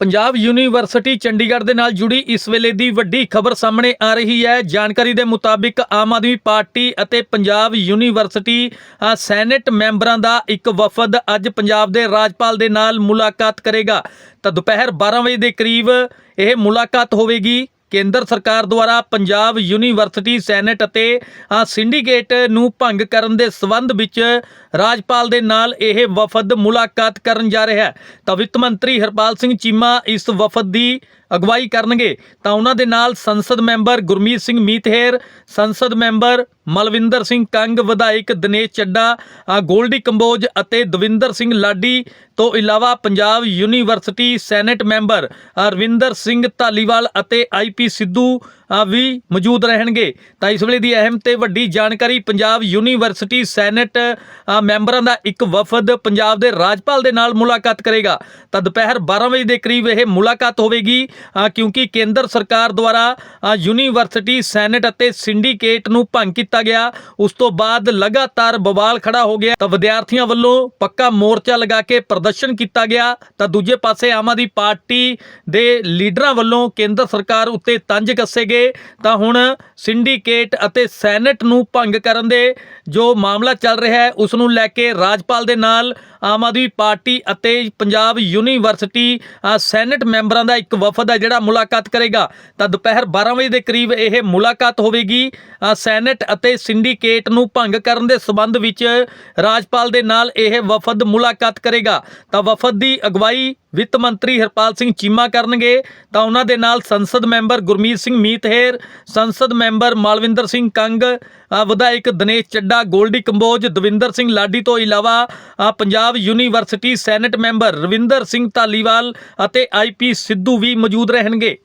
Punjab university Chandigarh ਦੇ ਨਾਲ ਜੁੜੀ ਇਸ ਵੇਲੇ ਦੀ ਵੱਡੀ ਖਬਰ ਸਾਹਮਣੇ ਆ ਰਹੀ ਹੈ। ਜਾਣਕਾਰੀ ਦੇ ਮੁਤਾਬਿਕ ਆਮ ਆਦਮੀ ਪਾਰਟੀ ਅਤੇ ਪੰਜਾਬ ਯੂਨੀਵਰਸਿਟੀ ਸੈਨੇਟ ਮੈਂਬਰਾਂ ਦਾ ਇੱਕ ਵਫਦ ਅੱਜ ਪੰਜਾਬ ਦੇ ਰਾਜਪਾਲ ਦੇ ਨਾਲ ਮੁਲਾਕਾਤ ਕਰੇਗਾ। ਤਾਂ ਦੁਪਹਿਰ 12 ਵਜੇ ਦੇ ਕਰੀਬ ਇਹ ਮੁਲਾਕਾਤ ਹੋਵੇਗੀ। ਕੇਂਦਰ ਸਰਕਾਰ ਦੁਆਰਾ ਪੰਜਾਬ ਯੂਨੀਵਰਸਿਟੀ, ਸੈਨੇਟ ਅਤੇ ਸਿੰਡੀਕੇਟ ਨੂੰ ਭੰਗ ਕਰਨ ਦੇ ਸਬੰਧ ਵਿੱਚ ਰਾਜਪਾਲ ਦੇ ਨਾਲ ਇਹ ਵਫਦ ਮੁਲਾਕਾਤ ਕਰਨ ਜਾ ਰਿਹਾ ਹੈ। ਤਾਂ ਵਿੱਤ ਮੰਤਰੀ ਹਰਪਾਲ ਸਿੰਘ ਚੀਮਾ ਇਸ ਵਫਦ ਦੀ ਅਗਵਾਈ ਕਰਨਗੇ, ਤਾਂ ਉਹਨਾਂ ਦੇ ਨਾਲ ਸੰਸਦ ਮੈਂਬਰ ਗੁਰਮੀਤ ਸਿੰਘ ਮੀਤਹੇਰ, ਸੰਸਦ ਮੈਂਬਰ ਮਲਵਿੰਦਰ ਸਿੰਘ ਕੰਗ, ਵਿਧਾਇਕ ਦਿਨੇਸ਼ ਚੱਡਾ ਗੋਲਡੀ ਕੰਬੋਜ ਅਤੇ ਦਵਿੰਦਰ ਸਿੰਘ ਲਾਡੀ, ਤੋਂ ਇਲਾਵਾ Punjab university senate member Arvinder Singh Dhaliwal ਅਤੇ ਆਈਪੀ ਸਿੱਧੂ ਵੀ ਮੌਜੂਦ ਰਹਿਣਗੇ। ਤਾਂ ਇਸ ਵੇਲੇ ਦੀ ਅਹਿਮ ਤੇ ਵੱਡੀ ਜਾਣਕਾਰੀ ਪੰਜਾਬ ਯੂਨੀਵਰਸਿਟੀ ਸੈਨੇਟ ਮੈਂਬਰਾਂ ਦਾ ਇੱਕ ਵਫਦ ਪੰਜਾਬ ਦੇ ਰਾਜਪਾਲ ਦੇ ਨਾਲ ਮੁਲਾਕਾਤ ਕਰੇਗਾ। ਤਾਂ ਦੁਪਹਿਰ 12 ਵਜੇ ਦੇ ਕਰੀਬ ਇਹ ਮੁਲਾਕਾਤ ਹੋਵੇਗੀ ਕਿਉਂਕਿ ਕੇਂਦਰ ਸਰਕਾਰ ਦੁਆਰਾ ਯੂਨੀਵਰਸਿਟੀ ਸੈਨੇਟ ਅਤੇ ਸਿੰਡੀਕੇਟ ਨੂੰ ਭੰਗ ਕੀਤਾ ਗਿਆ। ਉਸ ਤੋਂ ਬਾਅਦ ਲਗਾਤਾਰ ਬਵਾਲ ਖੜਾ ਹੋ ਗਿਆ। ਤਾਂ ਵਿਦਿਆਰਥੀਆਂ ਵੱਲੋਂ ਪੱਕਾ ਮੋਰਚਾ ਲਗਾ ਕੇ ਪ੍ਰਦਰਸ਼ਨ ਕੀਤਾ ਗਿਆ। ਤਾਂ ਦੂਜੇ ਪਾਸੇ ਆਮ ਆਦਮੀ ਪਾਰਟੀ ਦੇ ਲੀਡਰਾਂ ਵੱਲੋਂ ਕੇਂਦਰ ਸਰਕਾਰ ਉੱਤੇ ਤੰਜ ਕੱਸੇ ਗਏ। ਤਾਂ ਹੁਣ ਸਿੰਡੀਕੇਟ ਅਤੇ ਸੈਨੇਟ ਨੂੰ ਭੰਗ ਕਰਨ ਦੇ ਜੋ ਮਾਮਲਾ ਚੱਲ ਰਿਹਾ ਹੈ ਉਸ ਨੂੰ ਲੈ ਕੇ ਰਾਜਪਾਲ ਦੇ ਨਾਲ ਆਮ ਆਦਮੀ ਪਾਰਟੀ ਅਤੇ ਪੰਜਾਬ ਯੂਨੀਵਰਸਿਟੀ ਅ, ਸੈਨੇਟ ਮੈਂਬਰਾਂ ਦਾ ਇੱਕ ਵਫਦ ਹੈ ਜਿਹੜਾ ਮੁਲਾਕਾਤ ਕਰੇਗਾ। ਤਾਂ ਦੁਪਹਿਰ 12 ਵਜੇ ਦੇ ਕਰੀਬ ਇਹ ਮੁਲਾਕਾਤ ਹੋਵੇਗੀ। ਅ, ਸੈਨੇਟ ਅਤੇ ਸਿੰਡੀਕੇਟ ਨੂੰ ਭੰਗ ਕਰਨ ਦੇ ਸਬੰਧ ਵਿੱਚ ਰਾਜਪਾਲ ਦੇ ਨਾਲ ਇਹ ਵਫਦ ਮੁਲਾਕਾਤ ਕਰੇਗਾ। ਤਾਂ ਵਫਦ ਦੀ ਅਗਵਾਈ ਵਿੱਤ ਮੰਤਰੀ ਹਰਪਾਲ ਸਿੰਘ ਚੀਮਾ ਕਰਨਗੇ। ਤਾਂ ਉਹਨਾਂ ਦੇ ਨਾਲ ਸੰਸਦ ਮੈਂਬਰ ਗੁਰਮੀਤ ਸਿੰਘ ਮੀਤ ਮੀਤਹੇਰ ਸੰਸਦ ਮੈਂਬਰ ਮਾਲਵਿੰਦਰ ਸਿੰਘ ਕੰਗ ਵਿਧਾਇਕ ਦਿਨੇਸ਼ ਚੱਡਾ, ਗੋਲਡੀ ਕੰਬੋਜ, ਦਵਿੰਦਰ ਸਿੰਘ ਲਾਡੀ ਤੋਂ ਇਲਾਵਾ Punjab university senate member Ravinder Singh Dhaliwal ਅਤੇ ਆਈਪੀ ਸਿੱਧੂ ਵੀ ਮੌਜੂਦ ਰਹਿਣਗੇ।